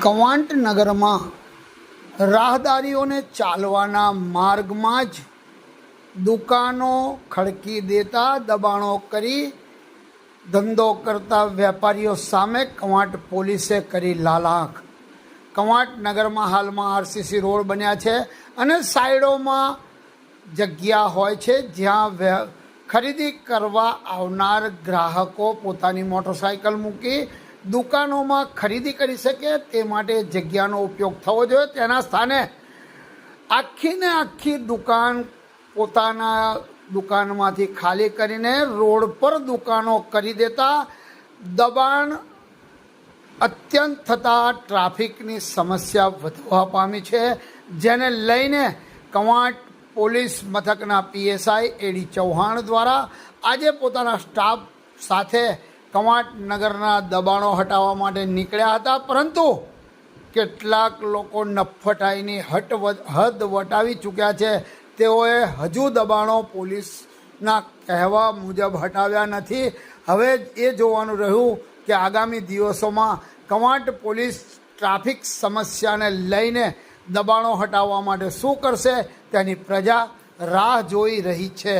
કવાંટ નગરમાં રાહદારીઓને ચાલવાના માર્ગમાં જ દુકાનો ખડકી દેતા દબાણો કરી ધંધો કરતા વેપારીઓ સામે કવાંટ પોલીસે કરી લાલાખ. કવાંટ નગરમાં હાલમાં આરસીસી રોડ બન્યા છે અને સાઈડોમાં જગ્યા હોય છે જ્યાં વે- ખરીદી કરવા આવનાર ગ્રાહકો પોતાની મોટરસાયકલ મૂકી દુકાનોમાં ખરીદી કરી શકે તે માટે જગ્યાનો ઉપયોગ થવો જોઈએ. તેના સ્થાને આખીને આખી દુકાન પોતાના દુકાનમાંથી ખાલી કરીને રોડ પર દુકાનો કરી દેતા દબાણ અત્યંત થતાં ટ્રાફિકની સમસ્યા વધવા પામી છે, જેને લઈને કવાંટ પોલીસ મથકના પીએસઆઈ એડી ચૌહાણ દ્વારા આજે પોતાના સ્ટાફ સાથે કવાંટ નગરના દબાણો હટાવવા માટે નીકળ્યા હતા, પરંતુ કેટલાક લોકો નફટાઈની હટ હદ વટાવી ચૂક્યા છે. તેઓએ હજુ દબાણો પોલીસના કહેવા મુજબ હટાવ્યા નથી. હવે એ જોવાનું રહ્યું કે આગામી દિવસોમાં કવાંટ પોલીસ ટ્રાફિક સમસ્યાને લઈને દબાણો હટાવવા માટે શું કરશે, તેની પ્રજા રાહ જોઈ રહી છે.